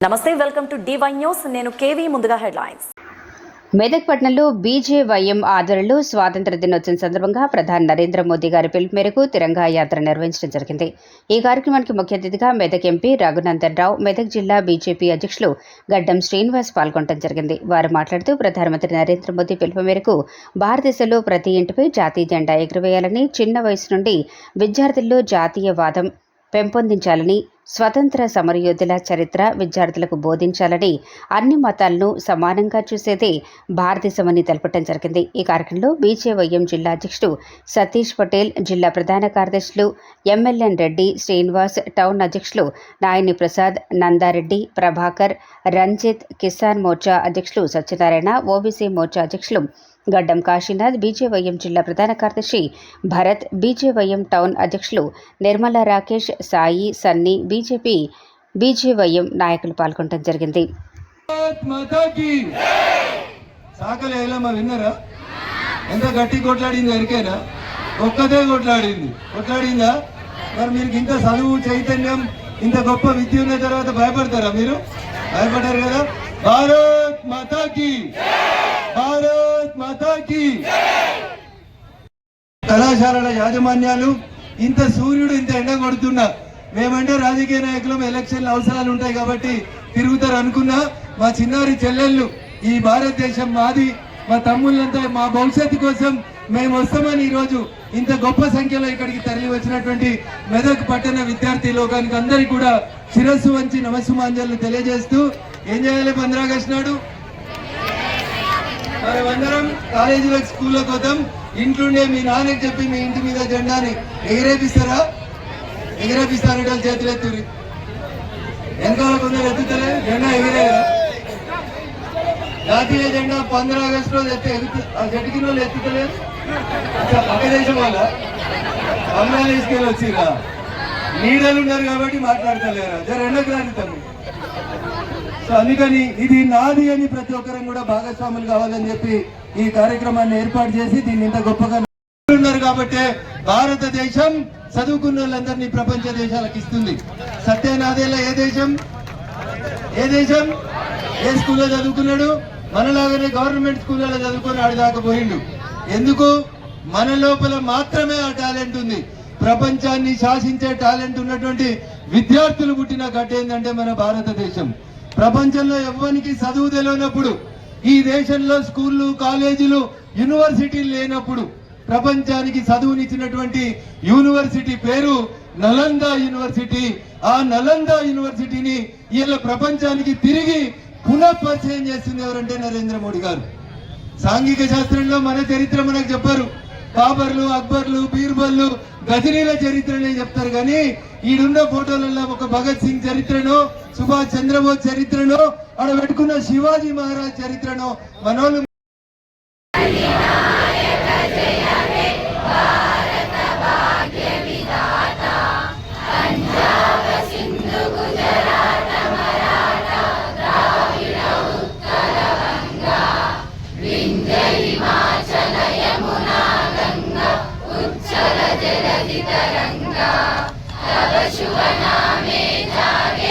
నమస్తే welcome to DY news నేను KV ముందుగా హెడ్లైన్స్. మెదక్ పట్టణంలో బీజేవైఎం ఆధ్వర్యంలో స్వాతంత్ర దినోత్సవం సందర్భంగా ప్రధాని నరేంద్ర మోదీ గారి పిలుపు మేరకు తిరంగా యాత్ర నిర్వహించడం జరిగింది. ఈ కార్యక్రమానికి ముఖ్య అతిథిగా మెదక్ ఎంపీ రఘునందన్ రావు మెదక్ జిల్లా బీజేపీ అధ్యక్షులు గడ్డం శ్రీనివాస్ పాల్గొనడం జరిగింది. వారు మాట్లాడుతూ ప్రధానమంత్రి నరేంద్ర మోదీ పిలుపు మేరకు భారతదేశంలో ప్రతి ఇంటిపై జాతీయ జెండా ఎగురవేయాలని చిన్న వయసు నుండి విద్యార్థుల్లో జాతీయవాదం పెంపొందించాలని స్వతంత్ర సమరయోధుల చరిత్ర విద్యార్థులకు బోధించాలని అన్ని మతాలను సమానంగా చూసేదే భారతదేశమని తెలపడం జరిగింది. ఈ కార్యక్రమంలో బీజేవైఎం జిల్లా అధ్యక్షుడు సతీష్ పటేల్ జిల్లా ప్రధాన కార్యదర్శులు ఎంఎల్ఎన్ రెడ్డి శ్రీనివాస్ టౌన్ అధ్యక్షులు నాయని ప్రసాద్ నందారెడ్డి ప్రభాకర్ రంజిత్ కిసాన్ మోర్చా అధ్యక్షులు సత్యనారాయణ ఓబీసీ మోర్చా అధ్యక్షులు గడ్డం కాశీనాథ్ బీజేవైఎం జిల్లా ప్రధాన కార్యదర్శి భరత్ బీజేవైఎం టౌన్ అధ్యక్షులు నిర్మల రాకేష్ సాయి సన్నీ బీజేపీ బీజేవైఎం నాయకులు పాల్గొనడం జరిగింది. ఎంత గట్టి కొట్లాడింది ఎరికేనా ఒక్కదే కొట్లాడింది. కొట్లాడిందా? మరి మీరు ఇంత చదువు చైతన్యం ఇంత గొప్ప విద్య ఉన్న తర్వాత భయపడతారా మీరు? భయపడ్డారు కదా? భారత్ మాతాకి భారత్ మాతాకి కళాశాలల యాజమాన్యాలు ఇంత సూర్యుడు ఇంత ఎండ కొడుతున్నా. మేమంటే రాజకీయ నాయకులం ఎలక్షన్ల అవసరాలు ఉంటాయి కాబట్టి తిరుగుతారు అనుకున్నా. మా చిన్నారి చెల్లెళ్ళు ఈ భారతదేశం మాది మా తమ్ముళ్ళంతా మా భవిష్యత్తు కోసం మేము వస్తామని ఈరోజు ఇంత గొప్ప సంఖ్యలో ఇక్కడికి తరలి వచ్చినటువంటి మెదక్ పట్టణ విద్యార్థి లోకానికి అందరికీ కూడా శిరస్సు వంచి నమస్సుమాంజలు తెలియజేస్తూ ఏం చేయాలి పంద్రాగస్ట్ నాడు? మనమందరం కాలేజీలకు స్కూళ్ళకు వద్దాం ఇంట్లోనే మీ నాన్నకి చెప్పి మీ ఇంటి మీద జెండాని ఎగిరేపిస్తారా? ఎగిరేపిస్తారంటే చేతులు ఎత్తురి. వెనకాల కొందరు ఎత్తుతలే జెండా ఎగిరేరా జాతీయ జెండా పంద్ర ఆగస్టు రోజు ఎత్తే ఎగుతు ఆ జట్టుకి కింద వాళ్ళు ఎత్తుతలేరు పక్క దేశం వాళ్ళ? బంగ్లాదేశ్కి వచ్చిరా నీడలు ఉన్నారు కాబట్టి మాట్లాడతలేరా? జర ఎండకు రాని తమ్ముడు. సో అందుకని ఇది నాది అని ప్రతి ఒక్కరం కూడా భాగస్వాములు కావాలని చెప్పి ఈ కార్యక్రమాన్ని ఏర్పాటు చేసి దీన్ని ఇంత గొప్పగా ఉన్నారు కాబట్టి భారతదేశం చదువుకున్న వాళ్ళందరినీ ప్రపంచ దేశాలకు ఇస్తుంది. సత్యనాదేలా ఏ దేశం? ఏ దేశం? ఏ స్కూల్లో చదువుకున్నాడు? మనలాగానే గవర్నమెంట్ స్కూళ్ళలో చదువుకొని ఆడిదాకా పోయిండు. ఎందుకు? మన లోపల మాత్రమే ఆ టాలెంట్ ఉంది. ప్రపంచాన్ని శాసించే టాలెంట్ ఉన్నటువంటి విద్యార్థులు పుట్టిన గట్ట ఏంటంటే మన భారతదేశం. ప్రపంచంలో ఎవ్వరికి చదువు తెలియనప్పుడు ఈ దేశంలో స్కూళ్ళు కాలేజీలు యూనివర్సిటీలు లేనప్పుడు ప్రపంచానికి చదువునిచ్చినటువంటి యూనివర్సిటీ పేరు నలంద యూనివర్సిటీ. ఆ నలంద యూనివర్సిటీని ఇలా ప్రపంచానికి తిరిగి పునఃపరిచయం చేస్తుంది ఎవరంటే నరేంద్ర మోడీ గారు. సాంఘిక శాస్త్రంలో మన చరిత్ర మనకు చెప్పారు. బాబర్లు అక్బర్లు బీర్బల్లు గజనీల చరిత్రనే చెప్తారు కానీ ఈడున్న ఫోటోలలో ఒక భగత్ సింగ్ చరిత్రను సుభాష్ చంద్రబోస్ చరిత్రను ఆడ పెట్టుకున్న శివాజీ మహారాజ్ చరిత్రను మనోళ్ళు Abba Shuvanamitage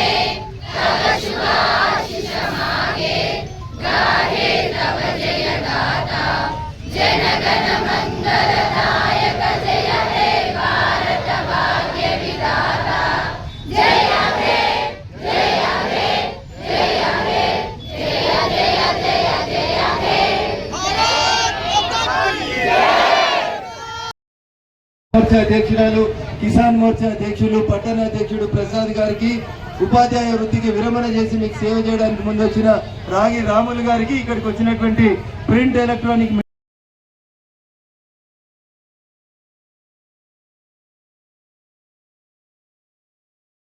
మోర్చా అధ్యక్షురాలు కిసాన్ మోర్చా అధ్యక్షులు పట్టణ అధ్యక్షుడు ప్రసాద్ గారికి ఉపాధ్యాయ వృత్తికి విరమణ చేసి మీకు సేవ చేయడానికి ముందు వచ్చిన రాగి రాములు గారికి ఇక్కడికి వచ్చినటువంటి ప్రింట్ ఎలక్ట్రానిక్